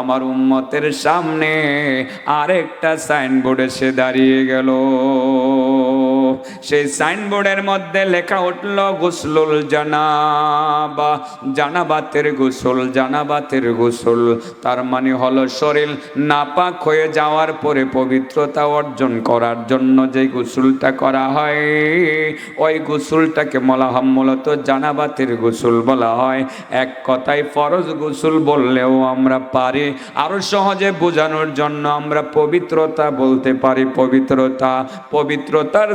আমার উম্মতের সামনে আরেকটা সাইনবোর্ড এসে দাঁড়িয়ে গেল। সেই সাইনবোর্ডের মধ্যে লেখা উঠল, গুসলুল জানাবা, জানাবাতের গোসল জানাবাতের গোসল। তার মানে হলো শরীর নাপাক হয়ে যাওয়ার পরে পবিত্রতা অর্জন করার জন্য যে গোসলটা করা হয়, ওই গোসলটাকে বলা মূলত জানাবাতের গোসল বলা হয়। এক কথায় ফরজ গোসল বললেও আমরা পারি, আরও সহজে বোঝানোর জন্য আমরা পবিত্রতা বলতে পারি। পবিত্রতা, পবিত্রতার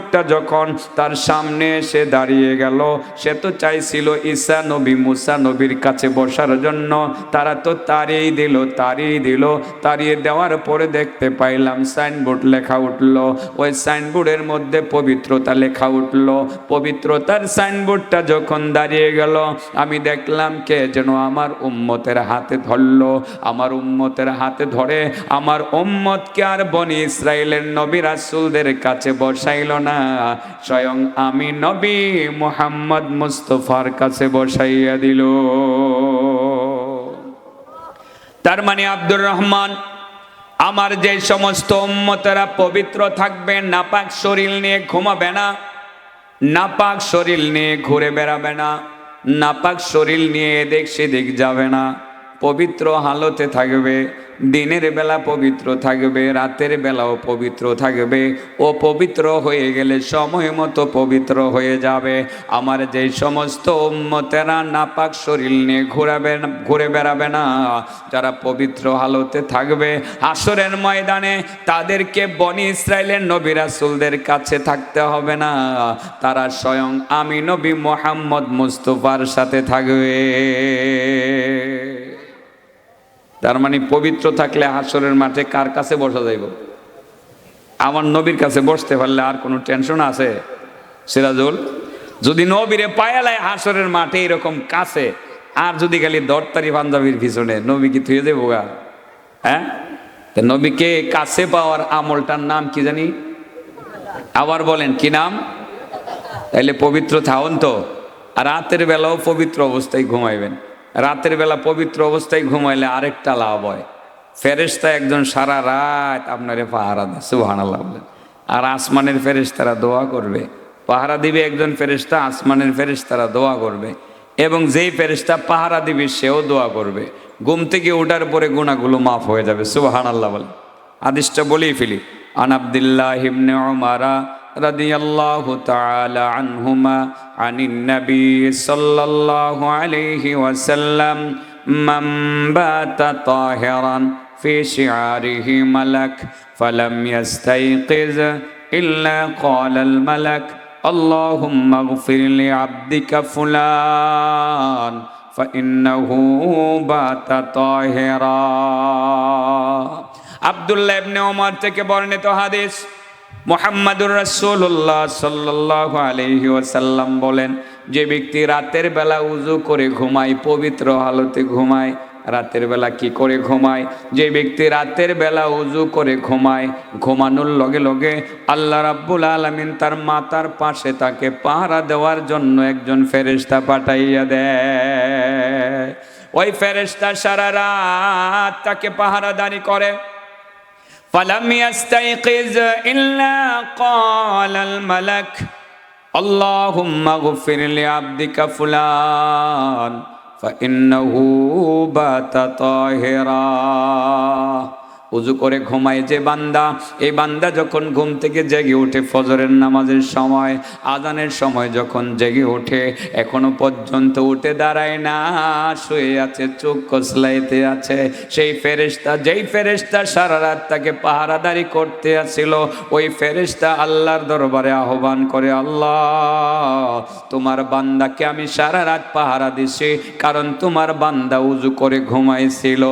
সাইনবোর্ডটা যখন তার সামনে এসে দাঁড়িয়ে গেল, সে তো চাইছিল ঈসা নবী মুসা নবীর কাছে বসার জন্য। তারা তো তাড়িয়ে দিল তাড়িয়ে দিল। তাড়িয়ে দেওয়ার পরে দেখতে পাইলাম সাইনবোর্ড লেখা উঠল। ওই সাইনবোর্ডের মধ্যে পবিত্রতা লেখা উঠল। পবিত্রতার সাইনবোর্ডটা যখন দাঁড়িয়ে গেল, আমি দেখলাম কে যেন আমার উম্মতের হাতে ধরলো। আমার উম্মতের হাতে ধরে আমার উম্মতকে আর বনি ইসরায়েলের নবী রাসূলদের কাছে বসাইল না। স্বয়ং আমি নবী মুহাম্মদ মুস্তফার কাছে বসাইয়া দিল। তার মানে আব্দুর রহমান, আমার যে সমস্ত উম্মতেরা পবিত্র থাকবে, নাপাক শরীর নিয়ে ঘুমাবে না, নাপাক শরীর নিয়ে ঘুরে বেড়াবে না, নাপাক শরীর নিয়ে এদিক সেদিক যাবে না, পবিত্র হালতে থাকবে দিনের বেলা পবিত্র থাকবে, রাতের বেলাও পবিত্র থাকবে। ও পবিত্র হয়ে গেলে সময় মতো পবিত্র হয়ে যাবে। আমার যে সমস্ত উম্মতেরা নাপাক শরীর নিয়ে ঘুরাবে, ঘুরে বেড়াবে না, যারা পবিত্র হালতে থাকবে আসরের ময়দানে তাদেরকে বনি ইসরায়েলের নবী রাসূলদের কাছে থাকতে হবে না। তারা স্বয়ং আমি নবী মোহাম্মদ মুস্তফার সাথে থাকবে। তার মানে পবিত্র থাকলে হাসরের মাঠে কার কাছে বসা যাইব? আমার নবীর কাছে বসতে পারলে আর কোনো টেনশন আছে? সিরাজুল, যদি নবীরে পায়ালায় হাসরের মাঠে এরকম কাছে, আর যদি খালি দরতারি পাঞ্জাবির পিছনে, নবী কি থুয়ে দেবো গা? হ্যাঁ? তা নবীকে কাছে পাওয়ার আমলটার নাম কি জানি? আবার বলেন, কি নাম? তাইলে পবিত্র থাউন তো, আর রাতের বেলাও পবিত্র অবস্থায় ঘুমাইবেন। রাতের বেলা পবিত্র অবস্থায় ঘুমাইলে আরেকটা লাভ হয়। ফেরেস্তা একজন সারা রাত আপনারে পাহারা দেয় সুহান বলেন আর আসমানের ফেরেস্তারা দোয়া করবে। পাহারা দিবে একজন ফেরেস্তা আসমানের ফেরেস্তারা দোয়া করবে। এবং যেই ফেরেস্তা পাহারা দিবে, সেও দোয়া করবে। ঘুম থেকে ওঠার পরে গুণাগুলো মাফ হয়ে যাবে সুহান আল্লাহ বলেন আদিশটা বলেই ফেলি, আন হিমনে উমারা رضي الله تعالى عنهما عن النبي صلى الله عليه وسلم من بات طاهرا في شعاره ملك فلم يستيقظ إلا قال الملك اللهم اغفر لعبدك فلان فإنه بات طاهرا আব্দুল্লাহ ইবনে ওমর থেকে বর্ণিত হাদিস মোহাম্মদুর রাসূলুল্লাহ সাল্লাল্লাহু আলাইহি ওয়াসাল্লাম বলেন, যে ব্যক্তি রাতের বেলা উজু করে ঘুমায়, পবিত্র হালতে ঘুমায়, রাতের বেলা কি করে ঘুমায়? যে ব্যক্তি রাতের বেলা উজু করে ঘুমায়, ঘুমানোর লগে লগে আল্লাহ রাব্বুল আলামিন তার মাতার পাশে তাকে পাহারা দেওয়ার জন্য একজন ফেরেশতা পাঠাইয়া দেয়। ওই ফেরেশতা সারা রাত তাকে পাহারাদারি করে। فلم يستيقظ إلا قال الملك اللهم اغفر لعبدك فلان فإنه بات طاهرا. উজু করে ঘুমায় যে বান্দা। এই বান্দা যখন ঘুম থেকে জেগে ওঠে ফজরের নামাজের সময়, আজানের সময় যখন জেগে ওঠে এখনও পর্যন্ত উঠে দাঁড়ায় না, শুয়ে আছে, চোখ কসলাইতে আছে। সেই ফেরেশতা, যেই ফেরেশতা সারা রাত তাকে পাহারাদারি করতে আসছিল ওই ফেরেশতা আল্লাহর দরবারে আহ্বান করে, আল্লাহ, তোমার বান্দাকে আমি সারা রাত পাহারা দিছি, কারণ তোমার বান্দা উজু করে ঘুমাইছিল।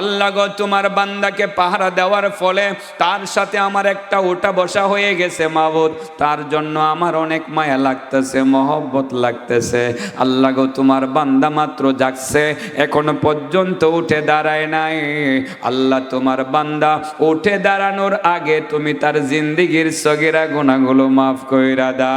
আল্লাহ গো, তোমার বান্দাকে পাহারা দেওয়ার ফলে তার সাথে আমার একটা ওটা বসা হয়ে গেছে মাবুদ। তার জন্য আমার অনেক মায়া লাগতেছে, মহব্বত লাগতেছে। আল্লাহ গো, তোমার বান্দা মাত্র জাগছে, এখনও পর্যন্ত উঠে দাঁড়ায় নাই। আল্লাহ তোমার বান্দা, উঠে দাঁড়ানোর আগে তুমি তার জিন্দিগির সগেরা গুণাগুলো মাফ কইরা দা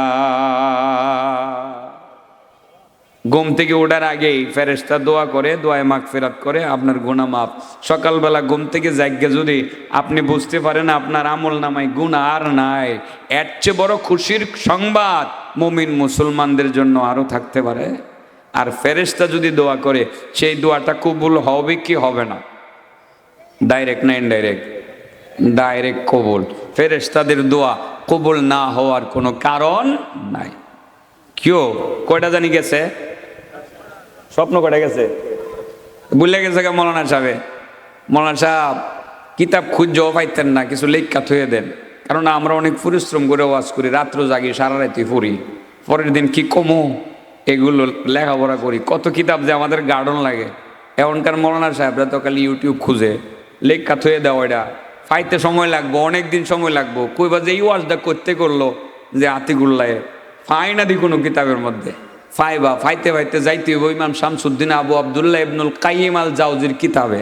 ঘুম থেকে ওঠার আগেই ফেরেস্তা দোয়া করে, দোয়ায় মাগ ফেরাত করে, আপনার গুণা মাপ সকালবেলা ঘুম থেকে জাগ্যে যদি আপনি বুঝতে পারেন আপনার আমল নামায় গুণ আর নাই, এর চেয়ে বড় খুশির সংবাদ মুমিন মুসলমানদের জন্য আরও থাকতে পারে। আর ফেরেস্তা যদি দোয়া করে, সেই দোয়াটা কবুল হবে কি হবে না? ডাইরেক্ট না ইনডাইরেক্ট? ডাইরেক্ট কবুল। ফেরেস্তাদের দোয়া কবুল না হওয়ার কোনো কারণ নাই। কেউ কয়টা জানি গেছে? স্বপ্ন কয়টা গেছে? বুঝলে গেছে কে মৌলানা সাহেবে। মৌলানা সাহেব, কিতাব খুঁজেও পাইতেন না, কিছু লেখা থুয়ে দেন। কারণ আমরা অনেক পরিশ্রম করে ওয়াজ করি, রাত্র জাগি, সারা রাতি পড়ি। পরের দিন কি কমো? এগুলো লেখাপড়া করি। কত কিতাব যে আমাদের গার্ডন লাগে। এমনকার মৌলানা সাহেবরা তো খালি ইউটিউব খুঁজে, লেখা থুয়ে দেওয়া এটা পাইতে সময় লাগবো, অনেক দিন সময় লাগবো। কইবা যে এই ওয়াজটা করতে করল যে আতিকুল্লায় ফাই না দি কোনো কিতাবের মধ্যে। ফাইবা, ফাইতে ফাইতে যাইতে হইব ইমাম শামসুদ্দিন আবু আবদুল্লাহ ইবনুল কাইম আল জাউজির কিতাবে।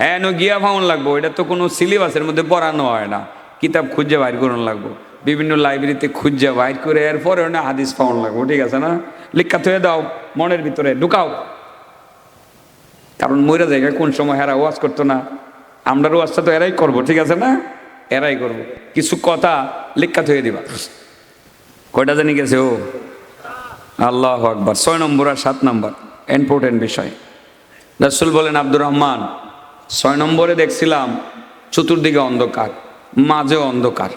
হ্যাঁ গিয়া ফাউন লাগবো। এটা তো কোনো সিলেবাসের মধ্যে পড়ানো হয় না। কিতাব খুঁজে বাইর করুন লাগবো। বিভিন্ন লাইব্রেরিতে খুঁজে বাইর করে এরপরে না হাদিস ফাউন লাগবো, ঠিক আছে না? লিখা থয়ে দাও, মনের ভিতরে ঢুকাও। কারণ ময়রা জায়গায় কোন সময় হেরা ওয়াজ করতো না। আমরা ওয়াজটা তো এরাই করব, ঠিক আছে না? এরাই করব। কিছু কথা লিখা থয়ে দিবা। কয়টা জানি গেছে ও? আল্লাহ আকবর। ছয় নম্বর আর সাত নম্বর ইম্পর্টেন্ট বিষয়। রাসুল বলেন, আব্দুর রহমান, ছয় নম্বরে দেখছিলাম চতুর্দিকে অন্ধকার, মাঝে অন্ধকার।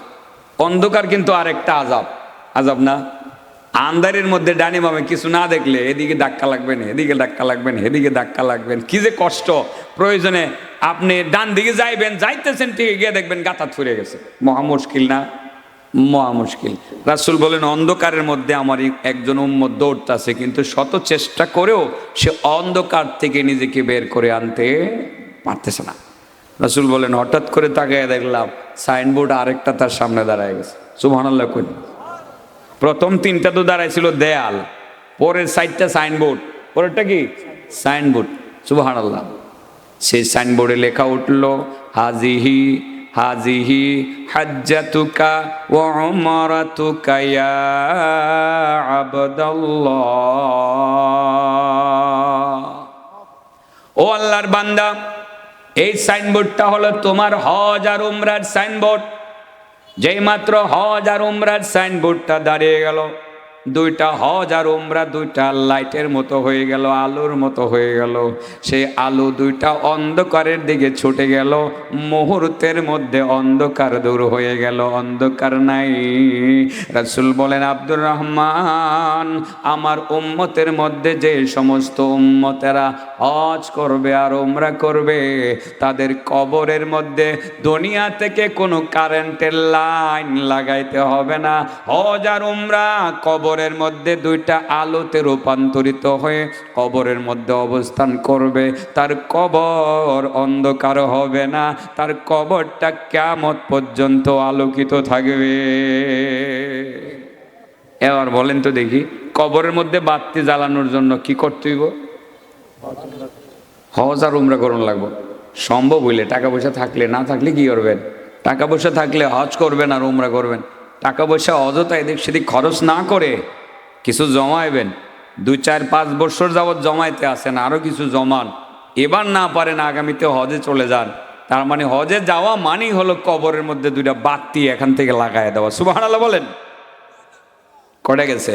অন্ধকার কিন্তু আরেকটা আজাব আজাব না? আন্দারের মধ্যে ডানে বামে কিছু না দেখলে এদিকে ধাক্কা লাগবেন এদিকে ধাক্কা লাগবেন এদিকে ধাক্কা লাগবেন কি যে কষ্ট, প্রয়োজনে আপনি ডান দিকে যাইবেন, যাইতেছেন ঠিক গিয়ে দেখবেন গাথা ফুরে গেছে। মহা মুশকিল না? মহা মুশকিল। রাসুল বলেন, অন্ধকারের মধ্যে আমার একজন উম্মত দৌড়তাছে, কিন্তু শত চেষ্টা করেও সে অন্ধকার থেকে নিজেকে বের করে আনতে পারতেছে না। রাসুল বলেন, হঠাৎ করে তাকায় দেখলাম, সাইনবোর্ড আরেকটা তার সামনে দাঁড়ায় গেছে। সুবহানাল্লাহ কই প্রথম তিনটা তো দাঁড়াইছিল দেয়াল, পরের সাইডটা সাইনবোর্ড, পরেরটা কি? সাইনবোর্ড। সুবহানাল্লাহ। সেই সাইনবোর্ডে লেখা উঠল, হাজিহি হাজিহি হাজ্জাতুকা ওয়া উমরাতুকা ইয়া ও আল্লাহর বান্দা, এই সাইনবোর্ডটা হলো তোমার হজ আর উমরার সাইনবোর্ড। যেই মাত্র হজ আর উমরার সাইনবোর্ডটা দাঁড়িয়ে গেল দুইটা হজ আর উমরা দুইটা লাইটের মতো হয়ে গেল, আলোর মতো হয়ে গেল। সেই আলো দুইটা অন্ধকারের দিকে ছুটে গেল, মুহূর্তের মধ্যে অন্ধকার দূর হয়ে গেল, অন্ধকার নাই। রাসুল বলেন, আব্দুর রহমান, আমার উম্মতের মধ্যে যে সমস্ত উম্মতেরা হজ করবে আর ওমরা করবে, তাদের কবরের মধ্যে দুনিয়া থেকে কোনো কারেন্টের লাইন লাগাইতে হবে না। হজ আর উমরা কবরের মধ্যে দুইটা আলোতে রূপান্তরিত হয়ে কবরের মধ্যে অবস্থান করবে। তার কবর অন্ধকার হবে না। তার কবরটা কেমত পর্যন্ত আলোকিত থাকবে। এবার বলেন তো দেখি, কবরের মধ্যে বাতি জ্বালানোর জন্য কি করতে হইব? হজ আর উমরা করুন লাগবো। সম্ভব হইলে টাকা পয়সা থাকলে না থাকলে কি করবেন? টাকা পয়সা থাকলে হজ করবেন আর উমরা করবেন। টাকা পয়সা অযথা এদিক সেদিক খরচ না করে কিছু জমাইবেন। দুই, চার, পাঁচ বছর যাবৎ জমাইতে আসেন আরও কিছু জমান। এবার না পারেন আগামীতে হজে চলে যান। তার মানে হজে যাওয়া মানেই হলো কবরের মধ্যে দুইটা বাতি এখান থেকে লাগাই দেওয়া। সুবাহ বলেন। কটা গেছে?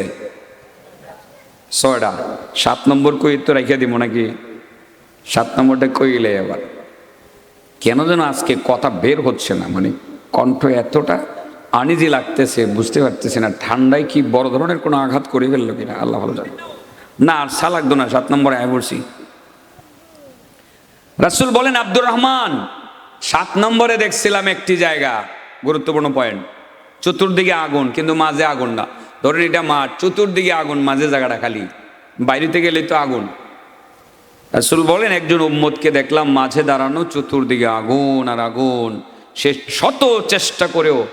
ছয়টা। সাত নম্বর কই তো রেখে দিব নাকি? সাত নম্বরটা কইলে এবার? কেন যেন আজকে কথা বের হচ্ছে না মানে কণ্ঠ এতটা আনিজি লাগতেছে, বুঝতে পারতেছে না, ঠান্ডায় কি বড় ধরনের কোনো আঘাত করে ফেলল কিনা, আল্লাহ ভালো জানে। না, আর সা লাগতো না, সাত নম্বরে আয় পড়ছি। রাসুল বলেন, আব্দুর রহমান, সাত নম্বরে দেখছিলাম একটি জায়গা, গুরুত্বপূর্ণ পয়েন্ট। চতুর্দিকে আগুন, কিন্তু মাঝে আগুন না। ধরেন এটা মাঠ, চতুর্দিকে আগুন, মাঝে জায়গাটা খালি। বাইরেতে গেলে তো আগুন। রাসুল বলেন, একজন উম্মতকে দেখলাম মাঝে দাঁড়ানো, চতুর্দিকে আগুন আর আগুন। সে শত চেষ্টা করেও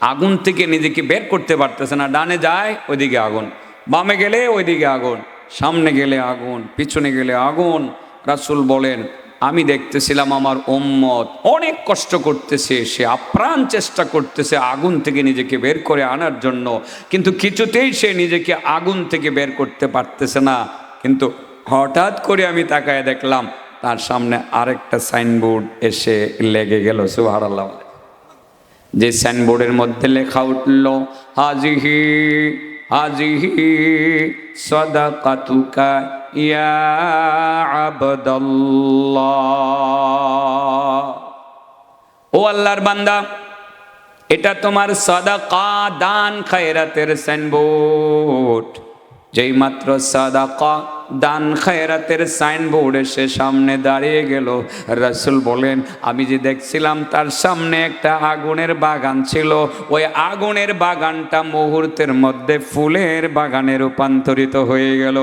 আগুন থেকে নিজেকে বের করতে পারতেছে না। ডানে যায়, ওইদিকে আগুন। বামে গেলে ওইদিকে আগুন। সামনে গেলে আগুন। পিছনে গেলে আগুন। রাসুল বলেন, আমি দেখতেছিলাম আমার উম্মত অনেক কষ্ট করতেছে, সে আপ্রাণ চেষ্টা করতেছে আগুন থেকে নিজেকে বের করে আনার জন্য। কিন্তু কিছুতেই সে নিজেকে আগুন থেকে বের করতে পারতেছে না। কিন্তু হঠাৎ করে আমি তাকায় দেখলাম, তার সামনে আরেকটা সাইনবোর্ড এসে লেগে গেল। সুহার আল্লাহ যে সাইনবোর্ডের মধ্যে লেখা উঠল, হাজিহি হাজিহি, সদাকাতুকা ইয়া আবদাল্লাহ। ও আল্লাহর বান্দা, এটা তোমার সাদাকা, দান খায়রাতের সাইনবোর্ড যেই মাত্র সাদাকা দান খায়রাতের সাইনবোর্ড এসে সামনে দাঁড়িয়ে গেল। রাসুল বলেন, আমি যে দেখছিলাম তার সামনে একটা আগুনের বাগান ছিল। ওই আগুনের বাগানটা মুহূর্তের মধ্যে ফুলের বাগানে রূপান্তরিত হয়ে গেল।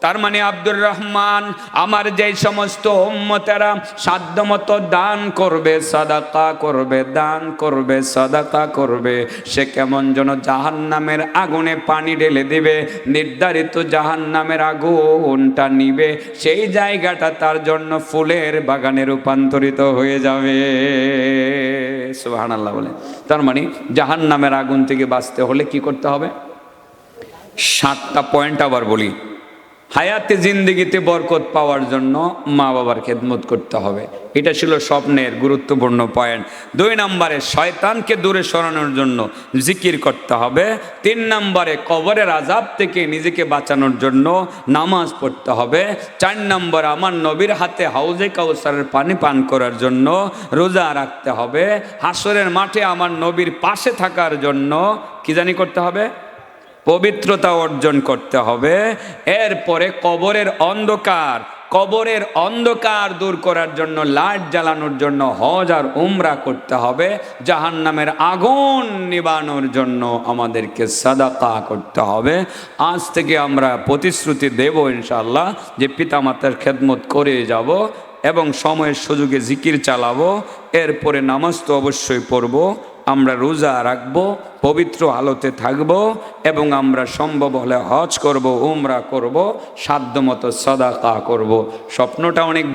তার মানে আব্দুর রহমান, আমার যেই সমস্ত উম্মতেরা সাধ্যমতো দান করবে, সাদাকা করবে, দান করবে, সাদাকা করবে, সে কেমন যেন জাহান নামের আগুনে পানি ঢেলে দিবে, নির্ধারিত জাহান নামের আগুনটা নিবে, সেই জায়গাটা তার জন্য ফুলের বাগানে রূপান্তরিত হয়ে যাবে। সুহান আল্লাহ বলে। তার মানে জাহান নামের আগুন থেকে বাঁচতে হলে কি করতে হবে? সাতটা পয়েন্ট আবার বলি। হায়াতে জিন্দিগিতে বরকত পাওয়ার জন্য মা বাবার খেদমত করতে হবে। এটা ছিল স্বপ্নের গুরুত্বপূর্ণ পয়েন্ট। দুই নম্বরে শয়তানকে দূরে সরানোর জন্য জিকির করতে হবে। তিন নম্বরে কবরের আজাব থেকে নিজেকে বাঁচানোর জন্য নামাজ পড়তে হবে। চার নম্বরে আমার নবীর হাতে হাউজে কাউসারের পানি পান করার জন্য রোজা রাখতে হবে। হাসরের মাঠে আমার নবীর পাশে থাকার জন্য কি জানি করতে হবে? পবিত্রতা অর্জন করতে হবে। এরপরে কবরের অন্ধকার কবরের অন্ধকার দূর করার জন্য লাইট জ্বালানোর জন্য হজ আর উমরা করতে হবে। জাহান নামের আগুন নিবানোর জন্য আমাদেরকে সাদাকা করতে হবে। আজ থেকে আমরা প্রতিশ্রুতি দেব ইনশাল্লাহ যে পিতামাতার খেদমত করে যাব এবং সময়ের সুযোগে জিকির চালাবো। এরপরে নামাজ তো অবশ্যই পড়ব। আমরা রোজা রাখব, পবিত্র আলোতে থাকব এবং আমরা সম্ভব হলে হজ করব, উমরা করব, সাধ্যমতো সদাকা করব। স্বপ্নটা অনেক